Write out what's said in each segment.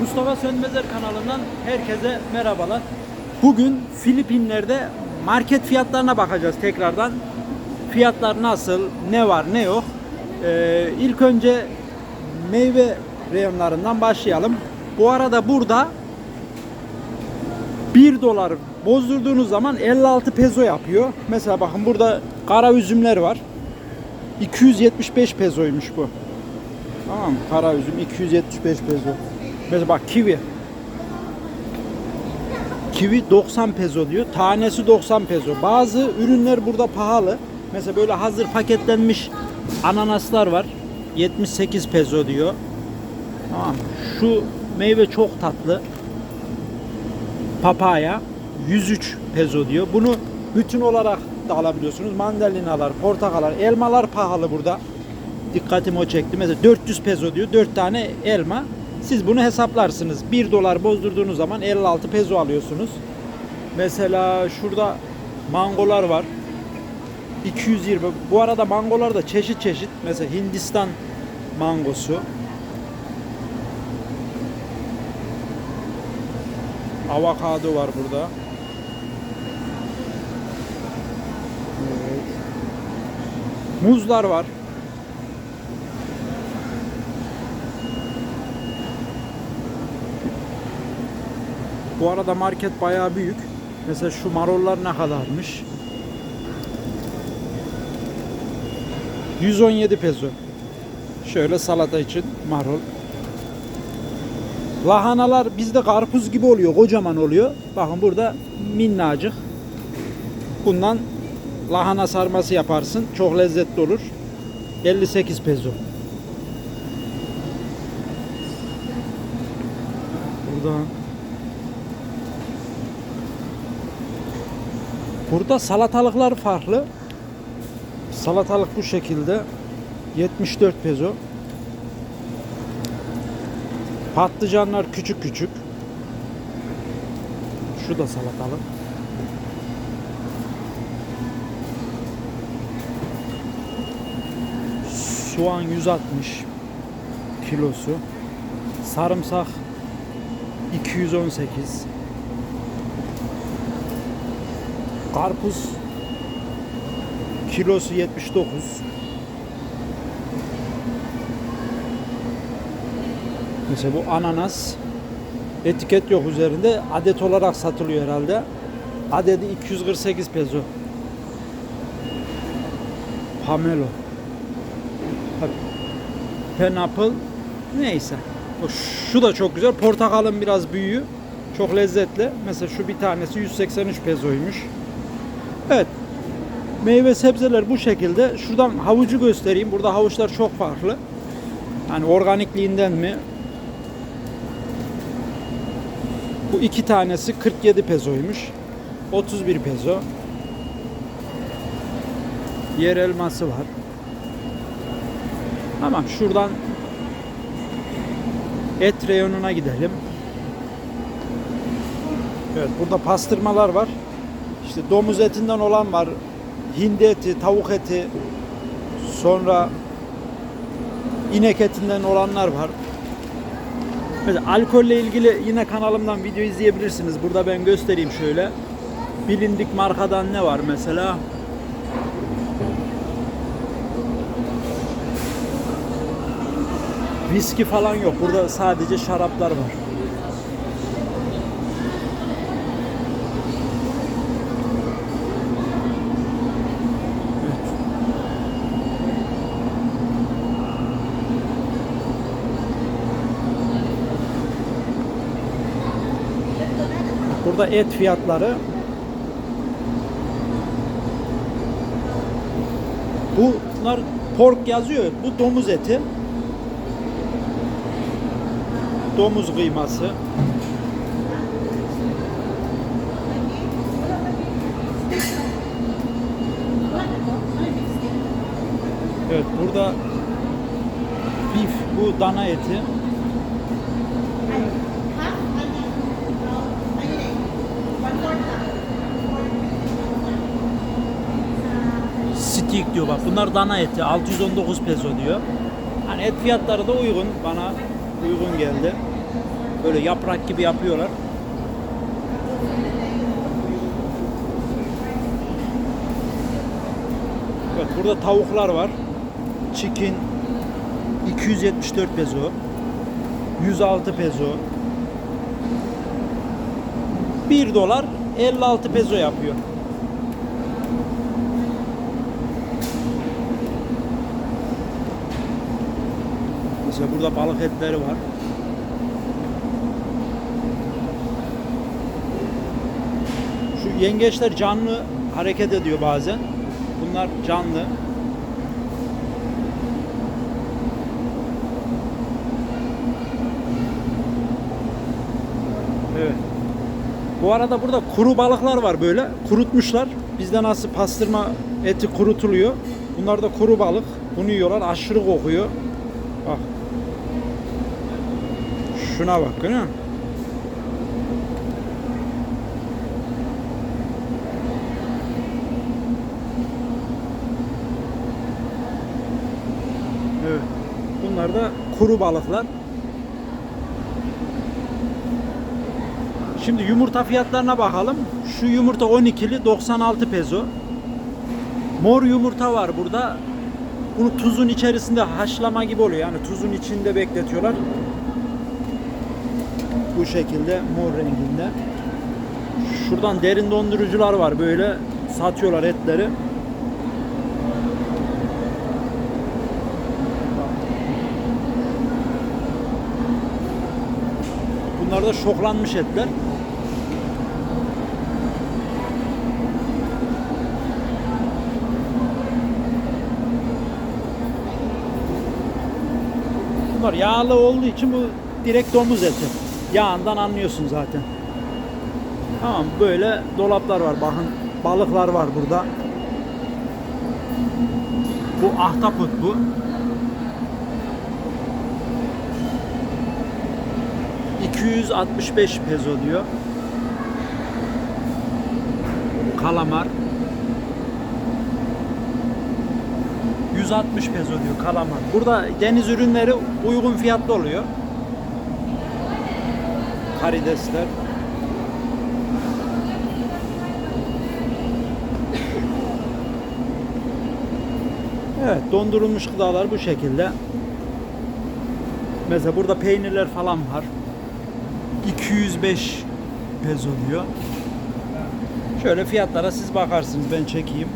Mustafa Sönmezer kanalından herkese merhabalar. Bugün Filipinler'de market fiyatlarına bakacağız tekrardan. Fiyatlar nasıl, ne var, ne yok. Ee, ilk önce meyve reyonlarından başlayalım. Bu arada burada 1 dolar bozdurduğunuz zaman 56 peso yapıyor. Mesela bakın burada kara üzümler var. 275 pesoymuş bu. Tamam? Kara üzüm 275 peso. Mesela bak kivi. Kivi 90 peso diyor. Tanesi 90 peso. Bazı ürünler burada pahalı. Mesela böyle hazır paketlenmiş ananaslar var. 78 peso diyor. Tamam. Şu meyve çok tatlı. Papaya 103 peso diyor. Bunu bütün olarak da alabiliyorsunuz. Mandalinalar, portakallar, elmalar pahalı burada. Dikkatimi o çekti. Mesela 400 peso diyor. 4 tane elma. Siz bunu hesaplarsınız. 1 dolar bozdurduğunuz zaman 56 peso alıyorsunuz. Mesela şurada mangolar var. 220. Bu arada mangolar da çeşit çeşit. Mesela Hindistan mangosu. Avokado var burada. Evet. Muzlar var. Bu arada market bayağı büyük. Mesela şu marollar ne kadarmış? 117 peso. Şöyle salata için marul. Lahanalar bizde karpuz gibi oluyor, kocaman oluyor. Bakın burada minnacık. Bundan lahana sarması yaparsın. Çok lezzetli olur. 58 peso. Burada Burada salatalıklar farklı. Salatalık bu şekilde 74 peso. Patlıcanlar küçük küçük. Şu da salatalık. Soğan 160 kilosu. Sarımsak 218. Karpuz kilosu 79. Mesela bu ananas etiket yok üzerinde. Adet olarak satılıyor herhalde. Adedi 248 peso. Pamelo. Pineapple neyse. Şu da çok güzel. Portakalın biraz büyüğü. Çok lezzetli. Mesela şu bir tanesi 183 pesoymuş. Evet. Meyve sebzeler bu şekilde. Şuradan havucu göstereyim. Burada havuçlar çok farklı. Yani organikliğinden mi? Bu iki tanesi 47 pesoymuş. 31 peso. Yer elması var. Tamam şuradan et reyonuna gidelim. Evet burada pastırmalar var. İşte domuz etinden olan var. Hindi eti, tavuk eti, sonra inek etinden olanlar var. Mesela alkolle ilgili yine kanalımdan video izleyebilirsiniz. Burada ben göstereyim şöyle. Bilindik markadan ne var mesela? Viski falan yok. Burada sadece şaraplar var. Burada et fiyatları. Bunlar pork yazıyor. Bu domuz eti. Domuz kıyması. Evet burada beef bu dana eti. Steak diyor bak. Bunlar dana eti. 619 peso diyor. Hani et fiyatları da uygun. Bana uygun geldi. Böyle yaprak gibi yapıyorlar. Evet burada tavuklar var. Chicken 274 peso. 106 peso. 1 dolar 56 peso yapıyor. Mesela burada balık etleri var. Şu yengeçler canlı hareket ediyor bazen. Bunlar canlı. Evet. Bu arada burada kuru balıklar var böyle. Kurutmuşlar. Bizde nasıl pastırma eti kurutuluyor. Bunlar da kuru balık. Bunu yiyorlar. Aşırı kokuyor. Bak. Şuna bak değil mi? Evet. Bunlar da kuru balıklar. Şimdi yumurta fiyatlarına bakalım. Şu yumurta 12'li 96 peso. Mor yumurta var burada. Bunu tuzun içerisinde haşlama gibi oluyor. Yani tuzun içinde bekletiyorlar. Bu şekilde mor renginde. Şuradan derin dondurucular var böyle satıyorlar etleri. Bunlar da şoklanmış etler. Bunlar yağlı olduğu için bu direkt domuz eti. Yağından anlıyorsun zaten. Tamam böyle dolaplar var bakın balıklar var burada. Bu ahtapot bu. ...265 peso diyor. Kalamar. 160 peso diyor kalamar. Burada deniz ürünleri uygun fiyatlı oluyor. Karidesler. Evet dondurulmuş gıdalar bu şekilde. Mesela burada peynirler falan var. 205 peso diyor. Şöyle fiyatlara siz bakarsınız ben çekeyim.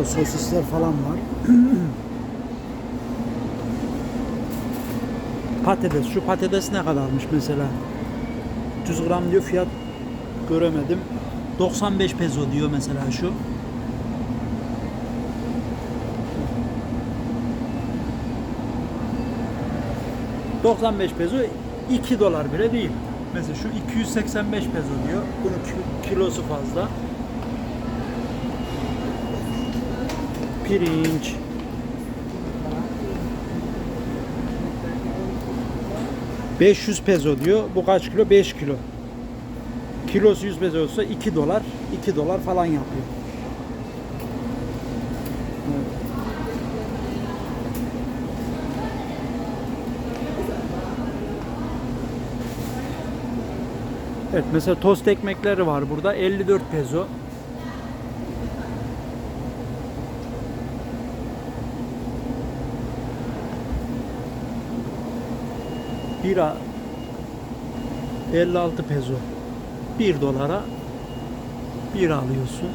Burada sosisler falan var. patates. Şu patates ne kadarmış mesela? 300 gram diyor fiyat göremedim. 95 peso diyor mesela şu. ...95 peso 2 dolar bile değil. Mesela şu 285 peso diyor. Bunun ki- kilosu fazla. Pirinç. ...500 peso diyor. Bu kaç kilo? 5 kilo. Kilosu 100 peso olsa 2 dolar. 2 dolar falan yapıyor. Evet. Mesela tost ekmekleri var burada 54 peso. Bira 56 peso. 1 dolara bir alıyorsun.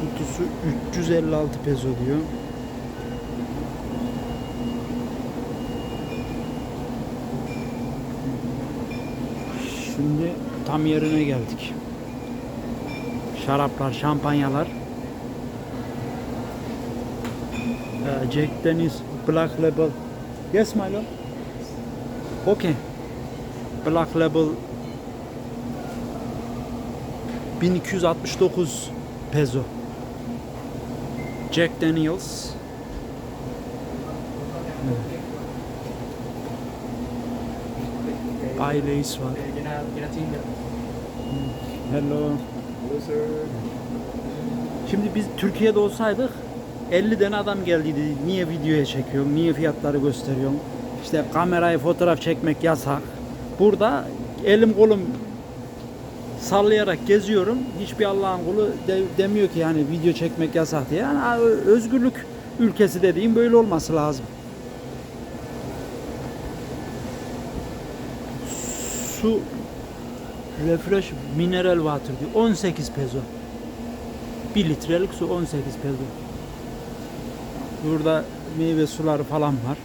Kutusu 356 peso diyor. Şimdi tam yerine geldik. Şaraplar, şampanyalar. Ee, Jack Daniels Black Label. Yes, my lord. Okay. Black Label 1269 peso. Jack Daniels. Baileys var. Hello. Şimdi biz Türkiye'de olsaydık 50 tane adam geldiydi. Niye videoya çekiyorsun? Niye fiyatları gösteriyorsun? İşte kamerayı fotoğraf çekmek yasak. Burada elim kolum sallayarak geziyorum. Hiçbir Allah'ın kulu de- demiyor ki yani video çekmek yasak diye. Yani özgürlük ülkesi dediğim böyle olması lazım. Su refresh mineral water diyor. 18 peso. 1 litrelik su 18 peso. Burada meyve suları falan var.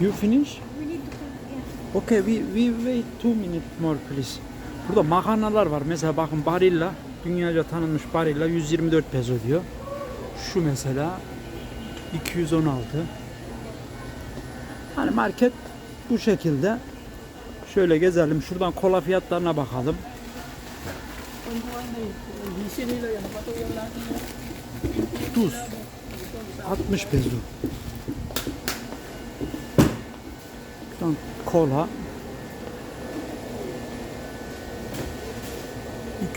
You finish? We need to yeah. Okay, we, we wait two minutes more please. Burada makarnalar var. Mesela bakın Barilla, dünyaca tanınmış Barilla 124 peso diyor. Şu mesela 216. Hani market bu şekilde. Şöyle gezelim. Şuradan kola fiyatlarına bakalım. Tuz 60 peso. Şuradan kola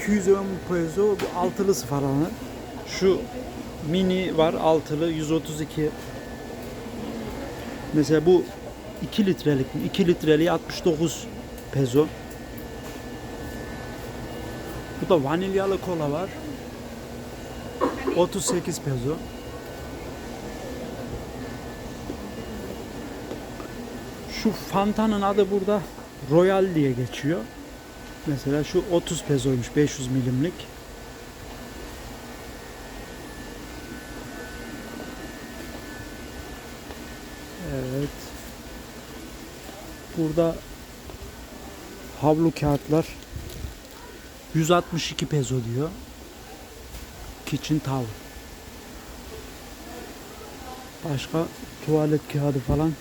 210 peso bu altılısı falan. Şu mini var altılı 132. Mesela bu 2 litrelik mi? 2 litreliği 69 peso. Bu da vanilyalı kola var. 38 peso. Şu Fanta'nın adı burada Royal diye geçiyor. Mesela şu 30 pesoymuş 500 milimlik. Evet. Burada havlu kağıtlar 162 peso diyor. Kitchen towel. Başka tuvalet kağıdı falan.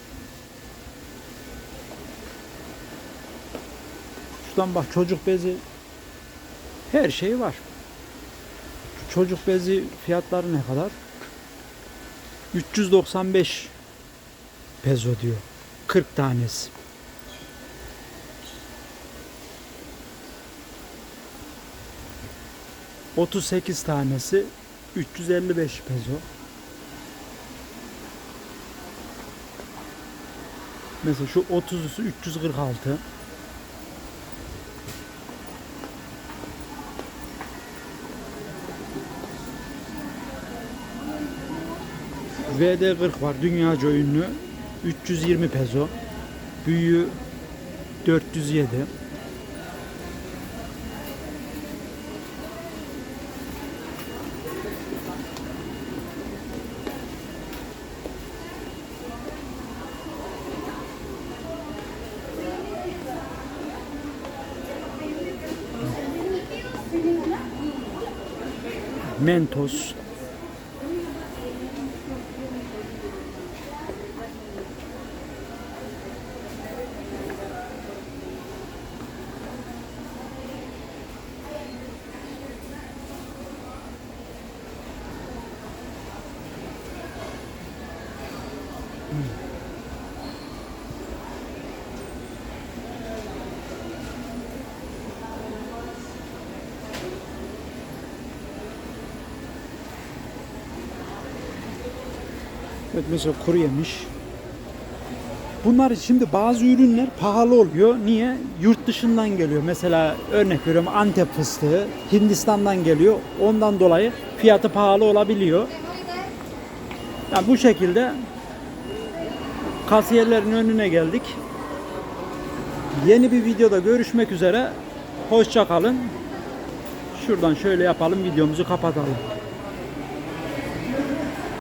Şuradan bak çocuk bezi her şey var. Çocuk bezi fiyatları ne kadar? 395 peso diyor. 40 tanesi. ...38 tanesi... ...355 peso. Mesela şu 30'usu 346. VD40 var dünyaca ünlü 320 peso. Büyüğü 407 Mentos Evet mesela kuru yemiş. Bunlar şimdi bazı ürünler pahalı oluyor. Niye? Yurt dışından geliyor. Mesela örnek veriyorum Antep fıstığı Hindistan'dan geliyor. Ondan dolayı fiyatı pahalı olabiliyor. Yani bu şekilde kasiyerlerin önüne geldik. Yeni bir videoda görüşmek üzere. Hoşça kalın. Şuradan şöyle yapalım videomuzu kapatalım.